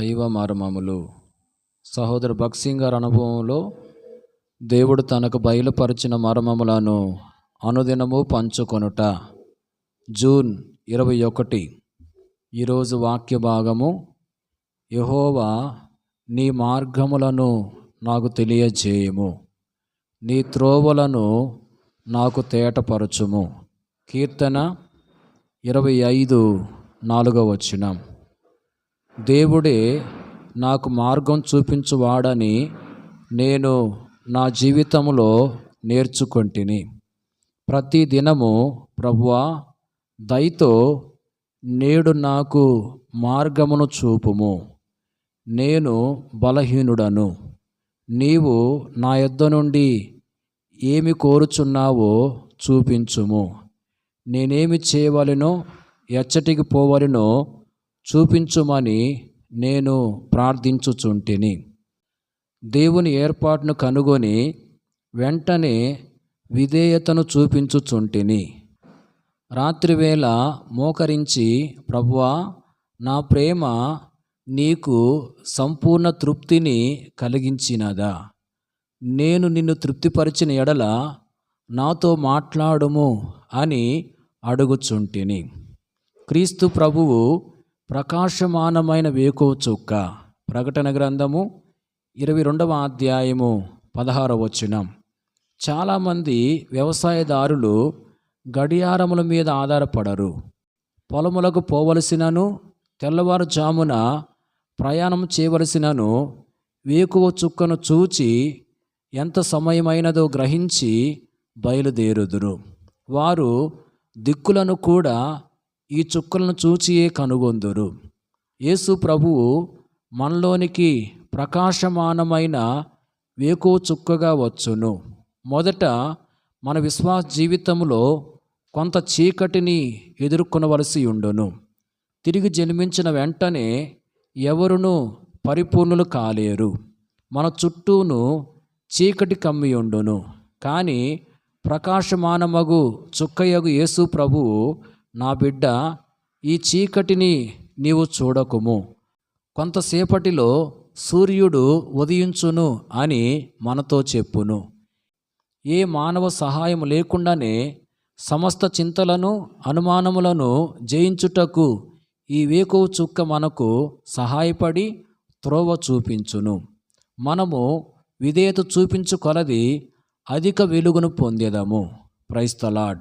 దైవ మర్మములు సహోదరు భక్సింగ్ గారి అనుభవంలో దేవుడు తనకు బయలుపరిచిన మర్మములను అనుదినము పంచుకొనుట. జూన్ ఇరవై ఒకటి. ఈరోజు వాక్య భాగము యహోవా నీ మార్గములను నాకు తెలియజేయము. నీ త్రోవలను నాకు తేటపరచుము. కీర్తన ఇరవై ఐదు నాలుగవ వచనం. దేవుడే నాకు మార్గం చూపించువాడని నేను నా జీవితంలో నేర్చుకొంటిని. ప్రతి దినము ప్రభువా దయతో నేడు నాకు మార్గమును చూపుము. నేను బలహీనుడను. నీవు నా యొద్ద నుండి ఏమి కోరుచున్నావో చూపించుము. నేనేమి చేయవలెనో ఎచ్చటికి పోవలెనో చూపించుమని నేను ప్రార్థించుచుంటిని. దేవుని ఏర్పాటును కనుగొని వెంటనే విధేయతను చూపించుచుంటిని. రాత్రివేళ మోకరించి ప్రభువా నా ప్రేమ నీకు సంపూర్ణ తృప్తిని కలిగించినదా? నేను నిన్ను తృప్తిపరిచిన ఎడల నాతో మాట్లాడుము అని అడుగుచుంటిని. క్రీస్తు ప్రభువు ప్రకాశమానమైన వేకువ చుక్క. ప్రకటన గ్రంథము ఇరవై రెండవ అధ్యాయము పదహారవ వచనం. చాలామంది వ్యవసాయదారులు గడియారముల మీద ఆధారపడరు. పొలములకు పోవలసినను తెల్లవారుజామున ప్రయాణం చేయవలసినను వేకువ చుక్కను చూచి ఎంత సమయమైనదో గ్రహించి బయలుదేరుదురు. వారు దిక్కులను కూడా ఈ చుక్కలను చూచియే కనుగొందురు. యేసు ప్రభువు మనలోనికి ప్రకాశమానమైన వేకో చుక్కగా వచ్చును. మొదట మన విశ్వాస జీవితంలో కొంత చీకటిని ఎదుర్కొనవలసి ఉండును. తిరిగి జన్మించిన వెంటనే ఎవరును పరిపూర్ణులు కాలేరు. మన చుట్టూను చీకటి కమ్మి ఉండును. కానీ ప్రకాశమానమగు చుక్కయగు యేసు ప్రభువు నా బిడ్డ ఈ చీకటిని నీవు చూడకుము. కొంతసేపటిలో సూర్యుడు ఉదయించును అని మనతో చెప్పును. ఏ మానవ సహాయం లేకుండానే సమస్త చింతలను అనుమానములను జయించుటకు ఈ వేకువ చుక్క మనకు సహాయపడి త్రోవ చూపించును. మనము విధేయత చూపించు కొలది అధిక వెలుగును పొందేదము. ప్రైస్తలాడ్